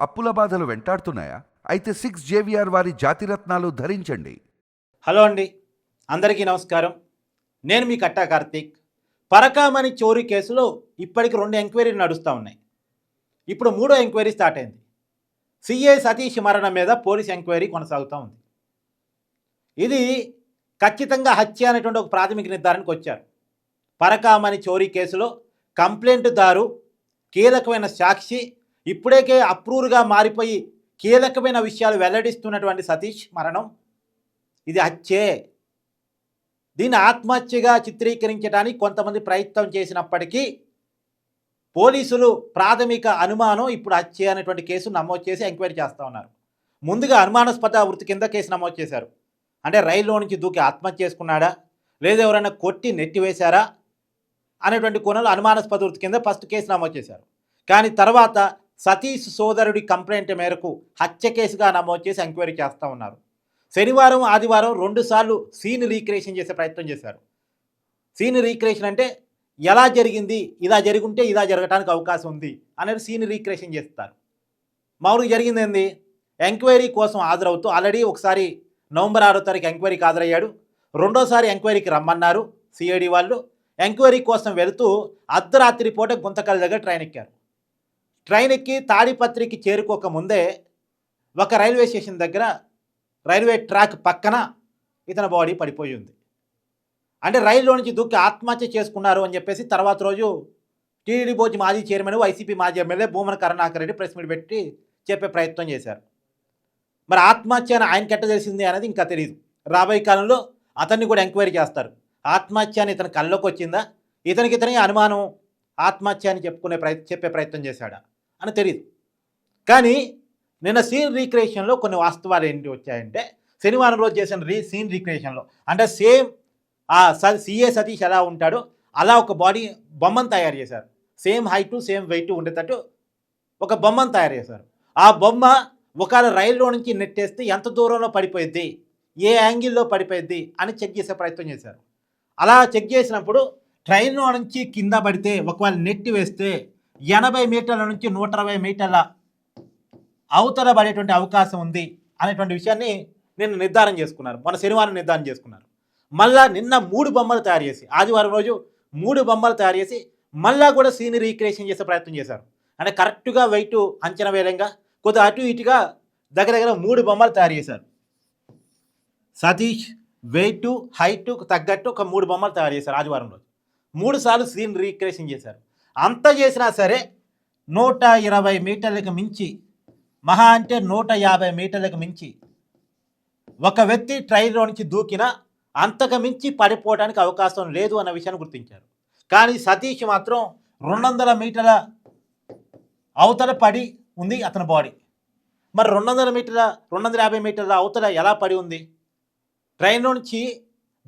అప్పుల బాధలు వెంటాడుతున్నాయా? అయితే సిక్స్ జేవిఆర్ వారి జాతిరత్నాలు ధరించండి. హలో అండి. అందరికీ నమస్కారం. నేను మీ కట్టా కార్తీక్. పరకామణి చోరీ కేసులో ఇప్పటికి రెండు ఎంక్వైరీలు నడుస్తూ ఉన్నాయి. ఇప్పుడు మూడో ఎంక్వైరీ స్టార్ట్ అయింది. సిఏ సతీష్ మరణం మీద పోలీస్ ఎంక్వైరీ కొనసాగుతూ ఉంది. ఇది ఖచ్చితంగా హత్య అనేటువంటి ఒక ప్రాథమిక నిర్ధారణకు వచ్చారు. పరకామణి చోరీ కేసులో కంప్లైంట్దారు కీలకమైన సాక్షి ఇప్పుడేకే అప్రూవ్గా మారిపోయి కీలకమైన విషయాలు వెల్లడిస్తున్నటువంటి సతీష్ మరణం. ఇది హత్యే. దీన్ని ఆత్మహత్యగా చిత్రీకరించడానికి కొంతమంది ప్రయత్నం చేసినప్పటికీ పోలీసులు ప్రాథమిక అనుమానం ఇప్పుడు హత్య అనేటువంటి కేసు నమోదు చేసి ఎంక్వైరీ చేస్తూ ఉన్నారు. ముందుగా అనుమానాస్పద వృత్తి కింద కేసు నమోదు చేశారు. అంటే రైల్లో నుంచి దూకి ఆత్మహత్య చేసుకున్నాడా? లేదా ఎవరైనా కొట్టి నెట్టివేశారా అనేటువంటి కోణంలో అనుమానాస్పద వృత్తి కింద ఫస్ట్ కేసు నమోదు చేశారు. కానీ తర్వాత సతీష్ సోదరుడి కంప్లైంట్ మేరకు హత్య కేసుగా నమోదు చేసి ఎంక్వైరీ చేస్తూ ఉన్నారు. శనివారం ఆదివారం రెండుసార్లు సీన్ రీక్రియేషన్ చేసే ప్రయత్నం చేశారు. సీన్ రీక్రియేషన్ అంటే ఎలా జరిగింది ఇలా జరుగుంటే ఇలా జరగడానికి అవకాశం ఉంది అనేది సీన్ రీక్రియేషన్ చేస్తారు. మామూలుగా జరిగింది ఏంది? ఎంక్వైరీ కోసం హాజరవుతూ ఆల్రెడీ ఒకసారి నవంబర్ ఆరో తారీఖు ఎంక్వైరీకి హాజరయ్యాడు. రెండోసారి ఎంక్వైరీకి రమ్మన్నారు సిఐడి వాళ్ళు. ఎంక్వైరీ కోసం వెళుతూ అర్ధరాత్రి పూట గుంతకల్ దగ్గర ట్రైన్ ఎక్కారు. ట్రైన్ ఎక్కి తాడిపత్రికి చేరుకోక ముందే ఒక రైల్వే స్టేషన్ దగ్గర రైల్వే ట్రాక్ పక్కన ఇతని బాడీ పడిపోయి ఉంది. అంటే రైల్లో నుంచి దూకి ఆత్మహత్య చేసుకున్నారు అని చెప్పేసి తర్వాత రోజు టీడీడీ బోర్డు మాజీ చైర్మన్ వైసీపీ మాజీ MLA Bhumana Karunakar Reddy press meet పెట్టి చెప్పే ప్రయత్నం చేశారు. మరి ఆత్మహత్య అని ఆయన ఎట్ట తెలిసింది అనేది ఇంకా తెలియదు రాబోయే కాలంలో అతన్ని కూడా ఎంక్వైరీ చేస్తారు. ఆత్మహత్య అని ఇతని కళ్ళలోకి వచ్చిందా? ఇతనికి ఇతని అనుమానం ఆత్మహత్య అని చెప్పుకునే ప్రయత్ చెప్పే ప్రయత్నం చేశాడా? అని తెలియదు కానీ నిన్న సీన్ రీక్రియేషన్లో కొన్ని వాస్తవాలు ఏంటి వచ్చాయంటే శనివారం రోజు చేసిన రీ సీన్ రీక్రియేషన్లో అంటే సేమ్ ఆ స సిఏ సతీష్ ఎలా ఉంటాడో అలా ఒక బాడీ బొమ్మను తయారు చేశారు. సేమ్ హైట్ సేమ్ వెయిట్ ఉండేటట్టు ఒక బొమ్మను తయారు చేశారు. ఆ బొమ్మ ఒకవేళ రైల్లో నుంచి నెట్టేస్తే ఎంత దూరంలో పడిపోయిద్ది? ఏ యాంగిల్లో పడిపోయిద్ది? అని చెక్ చేసే ప్రయత్నం చేశారు. అలా చెక్ చేసినప్పుడు ట్రైన్లో నుంచి కింద పడితే ఒకవేళ నెట్టి వేస్తే ఎనభై మీటర్ల నుంచి నూట అరవై మీటర్ల అవతల పడేటువంటి అవకాశం ఉంది అనేటువంటి విషయాన్ని నిన్న నిర్ధారణ చేసుకున్నారు. మన శనివారం నిర్ధారణ చేసుకున్నారు. మళ్ళా నిన్న మూడు బొమ్మలు తయారు చేసి ఆదివారం రోజు మూడు బొమ్మలు తయారు చేసి మళ్ళా కూడా సీన్ రీక్రియేషన్ చేసే ప్రయత్నం చేశారు. అంటే కరెక్ట్గా వెయిట్ అంచనా వేయంగా కొద్దిగా అటు ఇటుగా దగ్గర దగ్గర మూడు బొమ్మలు తయారు చేశారు. సతీష్ వెయిట్ హైట్ తగ్గట్టు ఒక మూడు బొమ్మలు తయారు చేశారు ఆదివారం రోజు. మూడు సార్లు సీన్ రీక్రియేషన్ చేశారు. అంత చేసినా సరే నూట ఇరవై మీటర్లకు మించి మహా అంటే నూట యాభై మీటర్లకు మించి ఒక వ్యక్తి ట్రైన్లో నుంచి దూకినా అంతకు మించి పడిపోవడానికి అవకాశం లేదు అన్న విషయాన్ని గుర్తించారు. కానీ సతీష్ మాత్రం రెండు వందల మీటర్ల అవతల పడి ఉంది అతని బాడీ. మరి రెండు వందల మీటర్ల రెండు వందల యాభై మీటర్ల అవతల ఎలా పడి ఉంది? ట్రైన్ నుంచి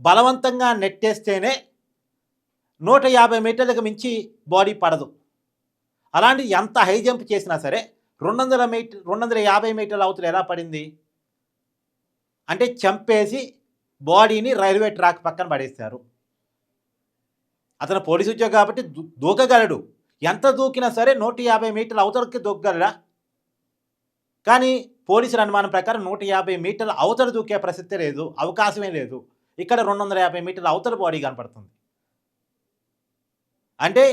బలవంతంగా నెట్టేస్తేనే నూట యాభై మీటర్లకు మించి బాడీ పడదు. అలాంటి ఎంత హై జంప్ చేసినా సరే రెండు వందల మీటర్ రెండు వందల యాభై మీటర్ల అవతల ఎలా పడింది? అంటే చంపేసి బాడీని రైల్వే ట్రాక్ పక్కన పడేస్తారు అతను పోలీసు ఉద్యోగం కాబట్టి దూకగలడు. ఎంత దూకినా సరే నూట యాభై మీటర్ల అవతలకి దూకగలడా? కానీ పోలీసుల అనుమానం ప్రకారం నూట యాభై మీటర్ల అవతల దూకే ప్రసక్తే లేదు అవకాశమే లేదు. ఇక్కడ రెండు వందల యాభై మీటర్ల అవతల బాడీ కనపడుతుంది. అంటే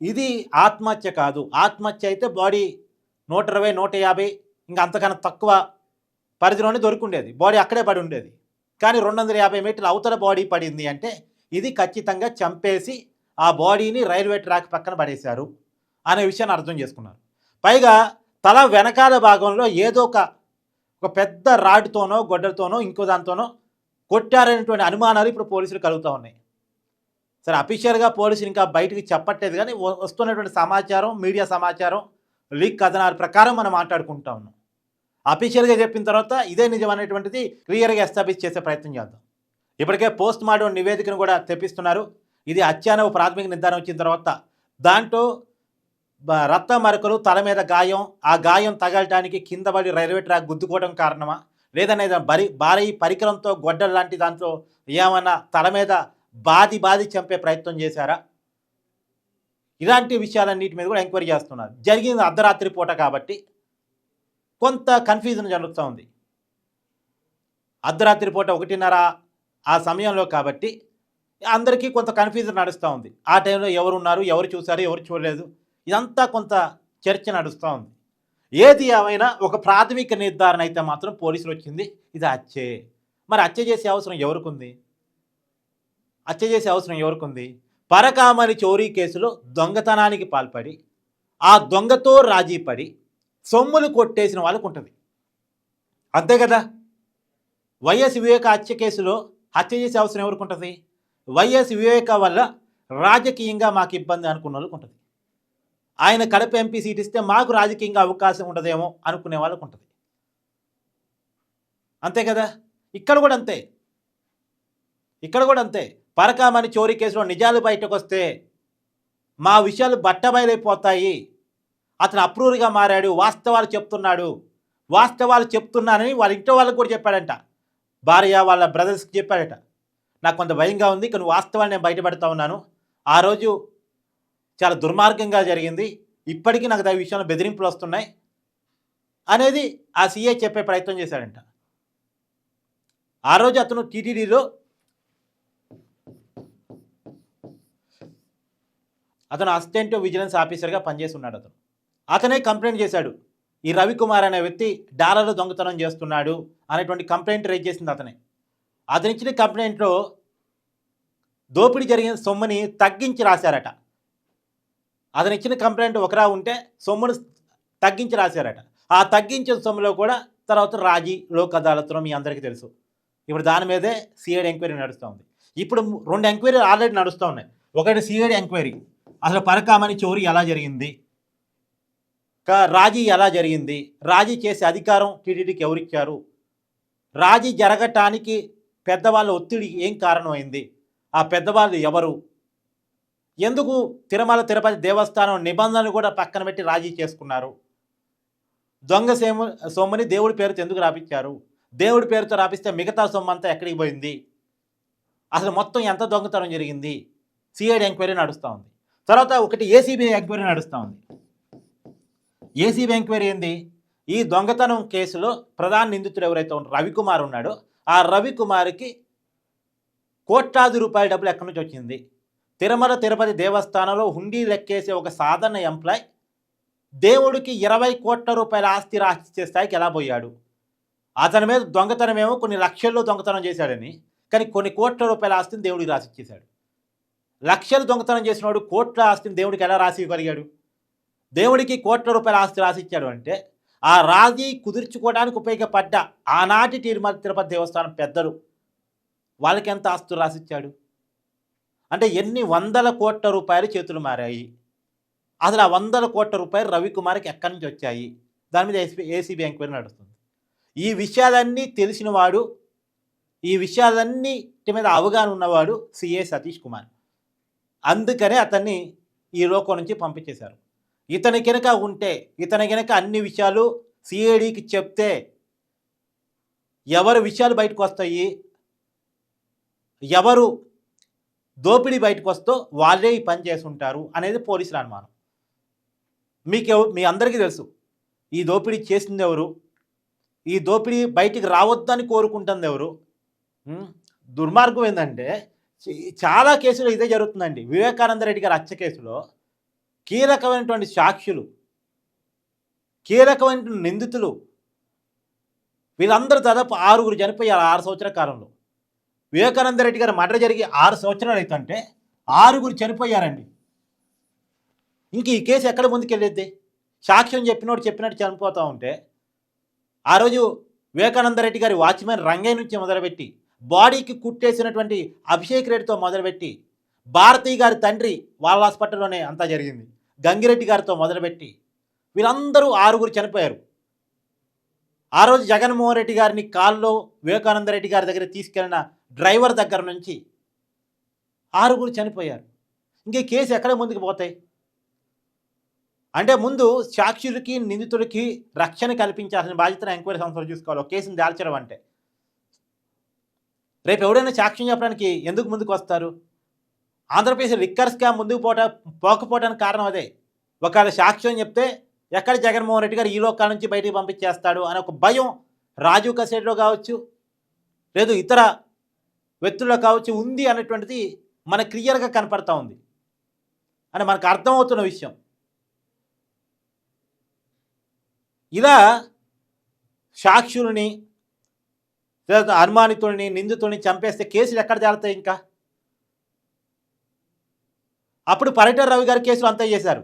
ఇది ఆత్మహత్య కాదు. ఆత్మహత్య అయితే బాడీ నూట ఇరవై నూట యాభై ఇంకా అంతకన్నా తక్కువ పరిధిలోనే దొరుకుండేది. బాడీ అక్కడే పడి ఉండేది. కానీ రెండు వందల యాభై మీటర్ల అవతల బాడీ పడింది అంటే ఇది ఖచ్చితంగా చంపేసి ఆ బాడీని రైల్వే ట్రాక్ పక్కన పడేశారు అనే విషయాన్ని అర్థం చేసుకున్నారు. పైగా తల వెనకాల భాగంలో ఏదో ఒక ఒక పెద్ద రాడ్తోనో గొడ్డలతోనో ఇంకో దాంతోనో కొట్టారనేటువంటి అనుమానాలు ఇప్పుడు పోలీసులు కలుగుతూ ఉన్నాయి. సరే అఫీషియల్గా పోలీసులు ఇంకా బయటికి చెప్పట్లేదు కానీ వస్తున్నటువంటి సమాచారం మీడియా సమాచారం లీక్ కథనాల ప్రకారం మనం మాట్లాడుకుంటా ఉన్నాం. అఫీషియల్గా చెప్పిన తర్వాత ఇదే నిజం అనేటువంటిది క్లియర్గా ఎస్టాబ్లిష్ చేసే ప్రయత్నం చేద్దాం. ఇప్పటికే పోస్ట్ మార్టం నివేదికను కూడా తెప్పిస్తున్నారు. ఇది అత్యానవ ప్రాథమిక నిర్ధారణ వచ్చిన తర్వాత దాంట్లో రక్త మరకలు తల మీద గాయం ఆ గాయం తగలటానికి కింద పడి రైల్వే ట్రాక్ గుద్దుకోవడం కారణమా? లేదనేది బరి భారీ పరికరంతో గొడ్డలు లాంటి దాంట్లో ఏమన్నా తల మీద బాది బాది చంపే ప్రయత్నం చేశారా? ఇలాంటి విషయాలన్నిటి మీద కూడా ఎంక్వైరీ చేస్తున్నారు. జరిగింది అర్ధరాత్రి పూట కాబట్టి కొంత కన్ఫ్యూజన్ జరుగుతూ ఉంది. అర్ధరాత్రి పూట ఒకటిన్నర ఆ సమయంలో కాబట్టి అందరికీ కొంత కన్ఫ్యూజన్ నడుస్తూ ఉంది. ఆ టైంలో ఎవరు ఉన్నారు ఎవరు చూశారు ఎవరు చూడలేదు ఇదంతా కొంత చర్చ నడుస్తూ ఉంది. ఏది ఏమైనా ఒక ప్రాథమిక నిర్ధారణ అయితే మాత్రం పోలీసులు వచ్చింది ఇది అచ్చే మరి అచ్చే చేసే అవసరం ఎవరికి ఉంది? హత్య చేసే అవసరం ఎవరికి ఉంది పరకామని చోరీ కేసులో దొంగతనానికి పాల్పడి ఆ దొంగతో రాజీ పడి సొమ్ములు కొట్టేసిన వాళ్ళకు ఉంటుంది అంతే కదా? వైఎస్ వివేక హత్య కేసులో హత్య చేసే అవసరం ఎవరికి ఉంటుంది వైఎస్ వివేక వల్ల రాజకీయంగా మాకు ఇబ్బంది అనుకున్న వాళ్ళకు ఉంటుంది ఆయన కడప ఎంపీ సీట్ ఇస్తే మాకు రాజకీయంగా అవకాశం ఉండదేమో అనుకునే వాళ్ళకు ఉంటుంది అంతే కదా? ఇక్కడ కూడా అంతే. ఇక్కడ కూడా అంతే. పరకామని చోరీ కేసులో నిజాలు బయటకు వస్తే మా విషయాలు బట్టబయలైపోతాయి. అతను అప్రూవ్గా మారాడు వాస్తవాలు చెప్తున్నాడు. వాస్తవాలు చెప్తున్నానని వాళ్ళ ఇంట్లో వాళ్ళకి కూడా చెప్పాడంట. భార్య వాళ్ళ బ్రదర్స్కి చెప్పాడట. నాకు కొంత భయంగా ఉంది కానీ వాస్తవాలు నేను బయటపెడతా ఉన్నాను. ఆ రోజు చాలా దుర్మార్గంగా జరిగింది. ఇప్పటికీ నాకు దాని విషయంలో బెదిరింపులు వస్తున్నాయి అనేది ఆ సీఏ చెప్పే ప్రయత్నం చేశాడంట. ఆ రోజు అతను టీటీడీలో అతను అసిస్టెంట్ విజిలెన్స్ ఆఫీసర్గా పనిచేస్తున్నాడు అతను. అతనే కంప్లైంట్ చేశాడు. ఈ రవికుమార్ అనే వ్యక్తి డాలర్లు దొంగతనం చేస్తున్నాడు అనేటువంటి కంప్లైంట్ రేజ్ చేసింది అతనే. అతనిచ్చిన కంప్లైంట్లో దోపిడీ జరిగిన సొమ్ముని తగ్గించి రాశారట. అతనిచ్చిన కంప్లైంట్ ఒకరా ఉంటే సొమ్మును తగ్గించి రాశారట. ఆ తగ్గించిన సొమ్ములో కూడా తర్వాత రాజీ లోక్ అదాలత్లో మీ అందరికీ తెలుసు. ఇప్పుడు దాని మీదే సిఐడి ఎంక్వైరీ నడుస్తూ ఉంది ఇప్పుడు రెండు ఎంక్వైరీ ఆల్రెడీ నడుస్తూ ఉన్నాయి ఒకటి సిఐడి ఎంక్వైరీ అసలు పరకామని చోరీ ఎలా జరిగింది? కా- రాజీ ఎలా జరిగింది? రాజీ చేసే అధికారం టీటీడీకి ఎవరిచ్చారు రాజీ జరగటానికి పెద్దవాళ్ళ ఒత్తిడి ఏం కారణమైంది? ఆ పెద్దవాళ్ళు ఎవరు? ఎందుకు తిరుమల తిరుపతి దేవస్థానం నిబంధనలు కూడా పక్కన పెట్టి రాజీ చేసుకున్నారు? దొంగ సేము సొమ్ముని దేవుడి పేరుతో ఎందుకు రాపించారు దేవుడి పేరుతో రాపిస్తే మిగతా సొమ్ము అంతా ఎక్కడికి పోయింది? అసలు మొత్తం ఎంత దొంగతనం జరిగింది? సిఐడి ఎంక్వైరీ నడుస్తూ ఉంది. తర్వాత ఒకటి ఏసీబీ ఎంక్వైరీ నడుస్తూ ఉంది. ఏసీబీ ఎంక్వైరీ ఏంది? ఈ దొంగతనం కేసులో ప్రధాన నిందితుడు ఎవరైతే ఉన్నారో రవికుమార్ ఉన్నాడో ఆ రవికుమార్కి కోట్లాది రూపాయల డబ్బులు ఎక్కడి నుంచి వచ్చింది? తిరుమల తిరుపతి దేవస్థానంలో హుండీ లెక్కేసే ఒక సాధారణ ఎంప్లాయ్ దేవుడికి ఇరవై కోట్ల రూపాయల ఆస్తి రాసిచ్చే స్థాయికి ఎలా పోయాడు? అతని మీద దొంగతనం ఏమో కొన్ని లక్షల్లో దొంగతనం చేశాడని కానీ కొన్ని కోట్ల రూపాయల ఆస్తిని దేవుడికి రాసిచ్చేశాడు. లక్షలు దొంగతనం చేసినవాడు కోట్ల ఆస్తిని దేవుడికి ఎలా రాసి ఇవ్వగలిగాడు? దేవుడికి కోట్ల రూపాయల ఆస్తి రాసిచ్చాడు అంటే ఆ రాజీ కుదుర్చుకోవడానికి ఉపయోగపడ్డ ఆనాటి తిరుమల తిరుపతి దేవస్థానం పెద్దలు వాళ్ళకి ఎంత ఆస్తులు రాసిచ్చాడు అంటే ఎన్ని వందల కోట్ల రూపాయలు చేతులు మారాయి. అసలు ఆ వందల కోట్ల రూపాయలు రవికుమార్కి ఎక్కడి నుంచి వచ్చాయి? దాని మీద ఏసీ ఏసీబీ ఎంక్వైరీ నడుస్తుంది. ఈ విషయాలన్నీ తెలిసినవాడు ఈ విషయాలన్నిటి మీద అవగాహన ఉన్నవాడు సిఏ సతీష్ కుమార్. అందుకనే అతన్ని ఈ లోకం నుంచి పంపించేశారు. ఇతని కనుక ఉంటే ఇతని కనుక అన్ని విషయాలు సిఐడికి చెప్తే ఎవరు విషయాలు బయటకు వస్తాయి? ఎవరు దోపిడీ బయటకు వస్తో వాళ్ళే ఈ పని చేస్తుంటారు అనేది పోలీసుల అనుమానం. మీకు మీ అందరికీ తెలుసు. ఈ దోపిడీ చేసింది ఎవరు? ఈ దోపిడీ బయటికి రావద్దని కోరుకుంటుంది ఎవరు? దుర్మార్గం ఏంటంటే చాలా కేసులు ఇదే జరుగుతుందండి. వివేకానంద రెడ్డి గారి హత్య కేసులో కీలకమైనటువంటి సాక్షులు కీలకమైన నిందితులు వీళ్ళందరూ దాదాపు ఆరుగురు చనిపోయారు ఆరు సంవత్సరాల కాలంలో. వివేకానంద రెడ్డి గారి మర్డర్ జరిగి ఆరు సంవత్సరాలు అవుతుంటే ఆరుగురు చనిపోయారండి. ఇంక ఈ కేసు ఎక్కడ ముందుకెళ్ళేది సాక్ష్యం చెప్పినోడు చెప్పినట్టు చనిపోతూ ఉంటే ఆ రోజు వివేకానంద రెడ్డి గారి వాచ్మెన్ రంగయ్య నుంచి మొదలుపెట్టి బాడీకి కుట్టేసినటువంటి అభిషేక్ రెడ్డితో మొదలుపెట్టి భారతీ గారి తండ్రి వాళ్ళ హాస్పిటల్లోనే అంతా జరిగింది. గంగిరెడ్డి గారితో మొదలుపెట్టి వీళ్ళందరూ ఆరుగురు చనిపోయారు. ఆ రోజు జగన్మోహన్ రెడ్డి గారిని కాల్లో వివేకానంద రెడ్డి గారి దగ్గర తీసుకెళ్ళిన డ్రైవర్ దగ్గర నుంచి ఆరుగురు చనిపోయారు. ఇంకే కేసు ఎక్కడ ముందుకు పోతాయి? అంటే ముందు సాక్షులకి నిందితులకి రక్షణ కల్పించాల్సిన బాధ్యతను ఎంక్వైరీ సంస్థలు చూసుకోవాలి. ఒక కేసుని దాల్చడం అంటే. రేపు ఎవడైనా సాక్ష్యం చెప్పడానికి ఎందుకు ముందుకు వస్తారు? ఆంధ్రప్రదేశ్ లిక్కర్ స్కామ్ ముందుకు పోట పోకపోవడానికి కారణం అదే. ఒకవేళ సాక్ష్యం చెప్తే ఎక్కడ జగన్మోహన్ రెడ్డి గారు ఈ లోకాల నుంచి బయటికి పంపించేస్తాడు అనే ఒక భయం రాజీవ్ కసేటిలో కావచ్చు లేదు ఇతర వ్యక్తుల్లో కావచ్చు ఉంది అనేటువంటిది మన క్లియర్గా కనపడతా ఉంది. అని మనకు అర్థమవుతున్న విషయం. ఇలా సాక్షుల్ని లేదా అనుమానితుల్ని నిందితుల్ని చంపేస్తే కేసులు ఎక్కడ తేలుతాయి ఇంకా? అప్పుడు పర్యటన రవి గారి కేసులు అంతా చేశారు.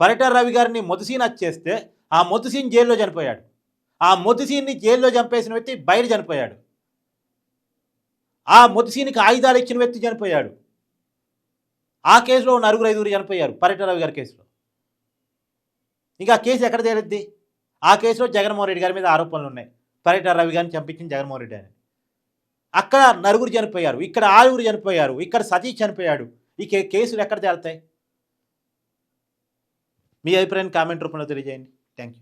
పర్యటన రవి గారిని మొదసీన్ చేస్తే ఆ మొదసీన్ జైల్లో చనిపోయాడు. ఆ మొదసీన్ని జైల్లో చంపేసిన వ్యక్తి బయట చనిపోయాడు. ఆ మొదసీనికి ఆయుధాలు ఇచ్చిన వ్యక్తి చనిపోయాడు. ఆ కేసులో నలుగురు ఐదుగురు చనిపోయారు పర్యటన రవి గారి కేసులో. ఇంకా కేసు ఎక్కడ తేలిద్ది ఆ కేసులో జగన్మోహన్ రెడ్డి గారి మీద ఆరోపణలు ఉన్నాయి. పర్యటన రవి గారిని చంపించింది జగన్మోహన్ రెడ్డి అని అక్కడ నలుగురు చనిపోయారు ఇక్కడ ఆరుగురు చనిపోయారు ఇక్కడ సతీష్ చనిపోయాడు. ఈ కేసులు ఎక్కడ తేలుతాయి? మీ అభిప్రాయాన్ని కామెంట్ రూపంలో తెలియజేయండి. Thank you